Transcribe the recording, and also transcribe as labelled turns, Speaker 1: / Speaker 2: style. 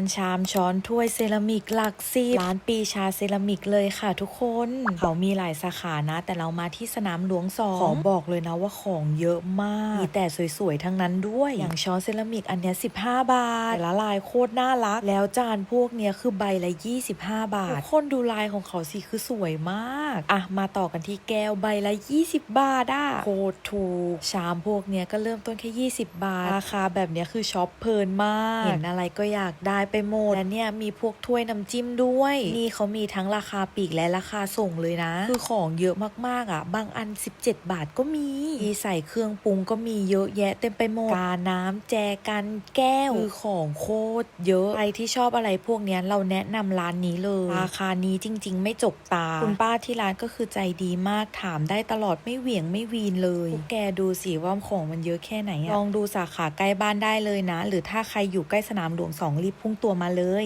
Speaker 1: านชามช้อนถ้วยเซรามิกหลักสิบร้านปีชาเซรามิกเลยค่ะทุกคน เขามีหลายสาขานะ แต่เรามาที่สนามหลวงสองขอบอกเลยนะว่าของเยอะมาก มีแต่สวยๆ ทั้งนั้นด้วย อย่างช้อนเซรามิกอันเนี้ย15 บาท แต่ละลายโคตรน่ารัก แล้วจานพวกเนี้ยคือใบละ 25 บาท ทุกคนดูลายของเขาสิคือสวยมาก อะ มาต่อกันที่แก้วใบละ 20 บาทอะโคตรถูก ชามพวกเนี้ยก็เริ่มต้นแค่ 20 บาท ราคาแบบเนี้ยคือช็อปเพลินมาก เห็นอะไรก็อยากได้ไปหมดและเนี่ยมีพวกถ้วยน้ำจิ้มด้วย นี่เขามีทั้งราคาปีกและราคาส่งเลยนะ คือของเยอะมากๆอะ บางอัน 17 บาทก็มีมีใส่เครื่องปรุงก็มีเยอะแยะเต็มไปหมดกาน้ำแจกันแก้วคือของโคตรเยอะ ใครที่ชอบอะไรพวกเนี้ยเราแนะนำร้านนี้เลย ราคานี้จริง ๆ ไม่จกตา คุณป้าที่ร้านก็คือใจดีมากถามได้ตลอดไม่เหวี่ยงไม่วีนเลยแกดูสิว่าของมันเยอะแค่ไหนอลองดูสาขาใกล้บ้านได้เลยนะ หรือถ้าใครอยู่ใกล้สนามหลวงสองรีบพุ่งตัวมาเลย